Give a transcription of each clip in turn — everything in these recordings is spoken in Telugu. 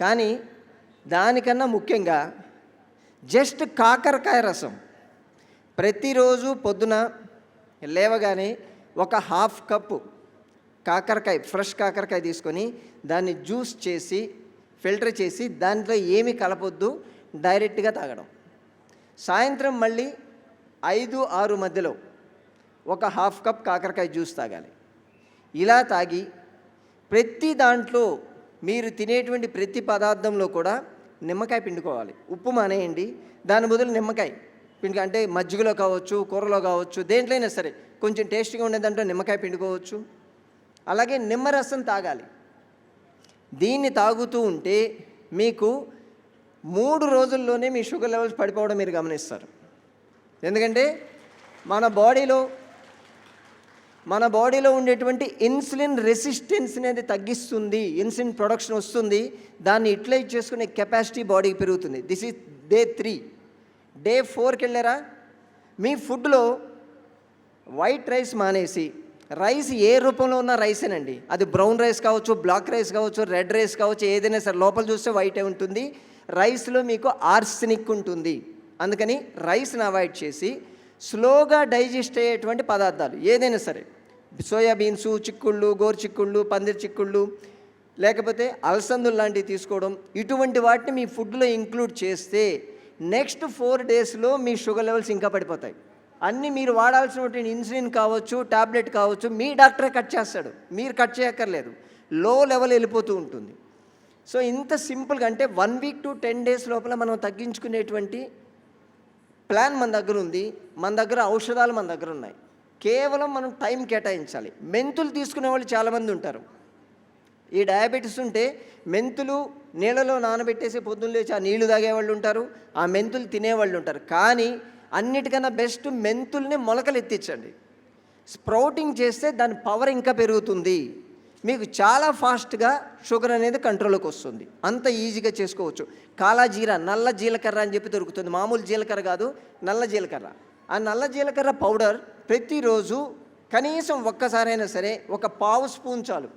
కానీ దానికన్నా ముఖ్యంగా జస్ట్ కాకరకాయ రసం. ప్రతిరోజు పొద్దున లేవగానే ఒక హాఫ్ కప్పు కాకరకాయ ఫ్రెష్ కాకరకాయ తీసుకొని దాన్ని జ్యూస్ చేసి ఫిల్టర్ చేసి దాంట్లో ఏమి కలపొద్దు డైరెక్ట్గా తాగడం. సాయంత్రం మళ్ళీ ఐదు ఆరు మధ్యలో ఒక హాఫ్ కప్ కాకరకాయ జ్యూస్ తాగాలి. ఇలా తాగి ప్రతి దాంట్లో మీరు తినేటువంటి ప్రతి పదార్థంలో కూడా నిమ్మకాయ పిండుకోవాలి. ఉప్పు మానేయండి. దాని బదులు నిమ్మకాయ పిండి అంటే మజ్జిగలో కావచ్చు కూరలో కావచ్చు దేంట్లైనా సరే కొంచెం టేస్ట్గా ఉండే దాంట్లో నిమ్మకాయ పిండుకోవచ్చు. అలాగే నిమ్మరసం తాగాలి. దీన్ని తాగుతూ ఉంటే మీకు మూడు రోజుల్లోనే మీ షుగర్ లెవెల్స్ పడిపోవడం మీరు గమనిస్తారు. ఎందుకంటే మన బాడీలో మన బాడీలో ఉండేటువంటి ఇన్సులిన్ రెసిస్టెన్స్ అనేది తగ్గిస్తుంది ఇన్సులిన్ ప్రొడక్షన్ వస్తుంది దాన్ని యూటిలైజ్ చేసుకునే కెపాసిటీ బాడీకి పెరుగుతుంది. This is day three. Day ఫోర్కి వెళ్ళారా? మీ ఫుడ్లో వైట్ రైస్ మానేసి రైస్ ఏ రూపంలో ఉన్న రైసేనండి. అది బ్రౌన్ రైస్ కావచ్చు బ్లాక్ రైస్ కావచ్చు రెడ్ రైస్ కావచ్చు ఏదైనా సరే లోపల చూస్తే వైటే ఉంటుంది. రైస్లో మీకు ఆర్సినిక్ ఉంటుంది. అందుకని రైస్ని అవాయిడ్ చేసి స్లోగా డైజెస్ట్ అయ్యేటువంటి పదార్థాలు ఏదైనా సరే. సోయాబీన్స్ చిక్కుళ్ళు గోరు చిక్కుళ్ళు పందిరి చిక్కుళ్ళు లేకపోతే అలసందులు లాంటివి తీసుకోవడం ఇటువంటి వాటిని మీ ఫుడ్లో ఇంక్లూడ్ చేస్తే నెక్స్ట్ ఫోర్ డేస్లో మీ షుగర్ లెవెల్స్ ఇంకా పడిపోతాయి. అన్నీ మీరు వాడాల్సినటువంటి ఇన్సులిన్ కావచ్చు టాబ్లెట్ కావచ్చు మీ డాక్టరే కట్ చేస్తాడు. మీరు కట్ చేయక్కర్లేదు. లో లెవెల్ వెళ్ళిపోతూ ఉంటుంది. సో ఇంత సింపుల్గా అంటే one week to ten days లోపల మనం తగ్గించుకునేటువంటి ప్లాన్ మన దగ్గర ఉంది. మన దగ్గర ఔషధాలు మన దగ్గర ఉన్నాయి. కేవలం మనం టైం కేటాయించాలి. మెంతులు తీసుకునే వాళ్ళు చాలామంది ఉంటారు. ఈ డయాబెటీస్ ఉంటే మెంతులు నీళ్ళలో నానబెట్టేసి పొద్దున్న లేచి ఆ నీళ్ళు తాగేవాళ్ళు ఉంటారు ఆ మెంతులు తినేవాళ్ళు ఉంటారు. కానీ అన్నిటికన్నా బెస్ట్ మెంతుల్ని మొలకలు ఎత్తించండి. స్ప్రౌటింగ్ చేస్తే దాని పవర్ ఇంకా పెరుగుతుంది. మీకు చాలా ఫాస్ట్గా షుగర్ అనేది కంట్రోల్కి వస్తుంది. అంత ఈజీగా చేసుకోవచ్చు. కాలా జీర నల్ల జీలకర్ర అని చెప్పి దొరుకుతుంది. మామూలు జీలకర్ర కాదు నల్ల జీలకర్ర. ఆ నల్ల జీలకర్ర పౌడర్ ప్రతిరోజు కనీసం ఒక్కసారైనా సరే ఒక పావు స్పూన్ చాలు.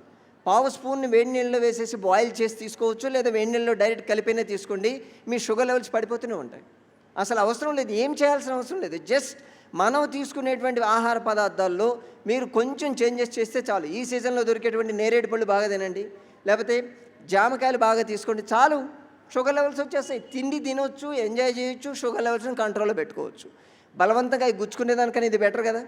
పావు స్పూన్ని వేడి నీళ్ళలో వేసేసి బాయిల్ చేసి తీసుకోవచ్చు లేదా వేడి నీళ్ళలో డైరెక్ట్ కలిపినా తీసుకోండి. మీ షుగర్ లెవెల్స్ పడిపోతూనే ఉంటాయి. అసలు అవసరం లేదు ఏం చేయాల్సిన అవసరం లేదు. జస్ట్ మనం తీసుకునేటువంటి ఆహార పదార్థాల్లో మీరు కొంచెం చేంజెస్ చేస్తే చాలు. ఈ సీజన్లో దొరికేటువంటి నేరేడు పళ్ళు బాగా తినండి. లేకపోతే జామకాయలు బాగా తీసుకోండి. చాలు. షుగర్ లెవెల్స్ వచ్చేస్తాయి. తిండి తినొచ్చు ఎంజాయ్ చేయొచ్చు షుగర్ లెవెల్స్ని కంట్రోల్లో పెట్టుకోవచ్చు. బలవంతంగా గుచ్చుకునేదానికని ఇది బెటర్ కదా?